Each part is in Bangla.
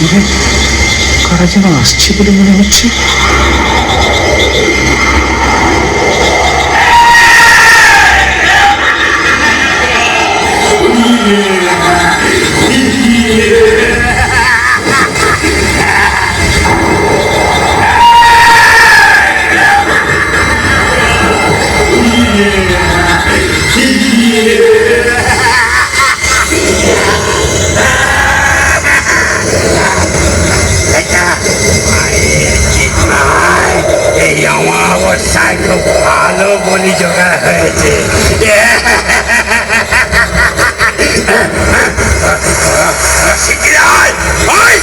मुझे काराचे ना आसची पडली म्हणून मातशी বলি জোগাড় হয়েছে। হয়ে।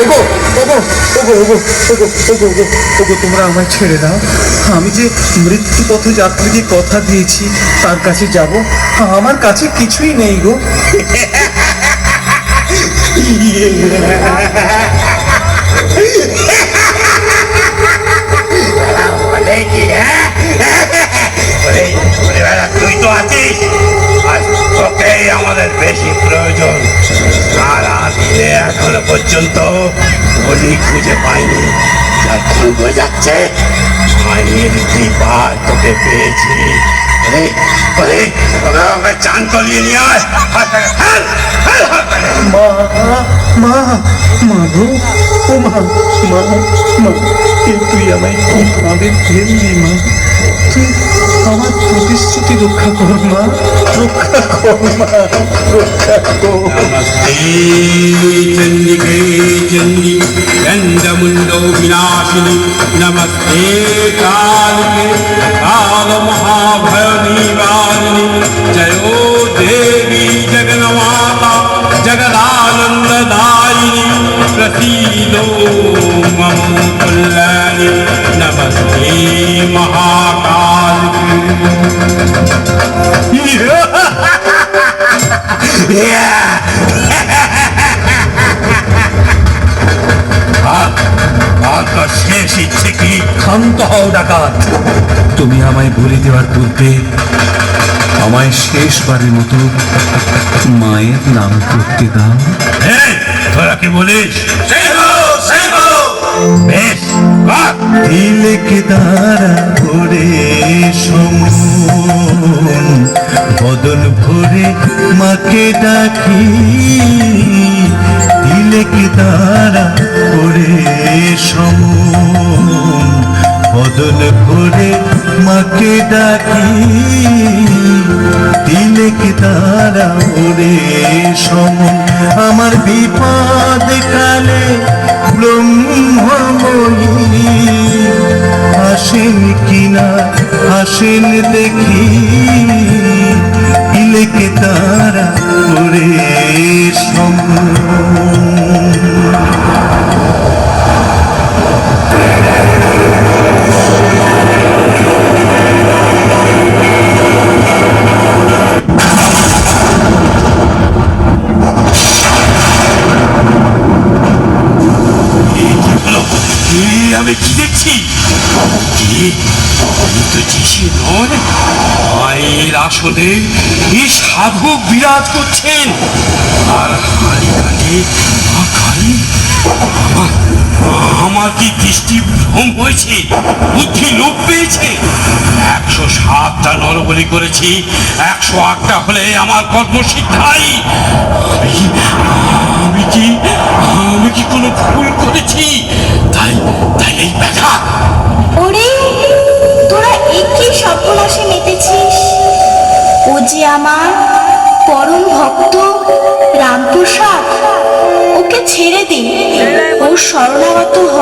ওগো ওগো ওগো ওগো ওগো ওগো ওগো ওগো তোমরা আমায় ছেড়ে দাও। আমি যে মৃত্যু পথ যাত্রীকে কথা দিয়েছি তার কাছে যাব। আমার কাছে কিছুই নেই গো। হয়েছিস হ্যাঁ তুই তো আছিস আর তোকেই আমাদের বেশি প্রয়োজন আর আজকে এখনও পর্যন্ত বলি খুঁজে পাইনি যখন বোঝাচ্ছে মায়ের কৃপার তোকে পেয়েছি চান করিয়ে নিয়ে আয় মা মা মা মা মা আমায় খুবভাবে প্রেম দিই মা তুই আমার প্রতিশ্রুতি রক্ষা কর মা রক্ষা কর মা রক্ষা কর চন্ডিকে চন্ডি দণ্ডমুণ্ড বিনাশিনী নমস্তে কালকে কাল মহাভয়নী বালিনী জয় দেবী জগন্মাতা জগদানন্দদায়িনী প্রসীদো ক্ষান্ত হও ডাকাত তুমি আমায় বলে দেওয়ার পূর্বে আমায় শেষবারের মতো মায়ের নাম করতে দাও। হ্যাঁ তোরা কি বলিস? তিলকে দ্বারা করে সমন বদন ভরে মাকে ডাকি। তিলকে দ্বারা করে সমন বদন ভরে মাকে ডাকি। তিলকে দ্বারা ওরে সমন আমার বিপদ কালে ব্রহ্মময়ী। আসেন কিনা? আসেন দেখি। ইলেকে তারা করে সম? যিশু মায়ের আসনে এই সাধক বিরাজ করছেন। আর হাড়ি কাটে মা কালী আমার কি দৃষ্টি ভ্রম হয়েছে? বুদ্ধি লোপ পেয়েছে? একশো সাতটা নরবলি করেছি, একশো আটটা হলে আমার কর্মসিদ্ধাই। আমি কি আমি কি কোনো ভুল করেছি? তাই তাই এই ব্যথা ওরে আমার পরম ভক্ত রামপ্রসাদ ওকে ছেড়ে দিন। ও শরণাগত হ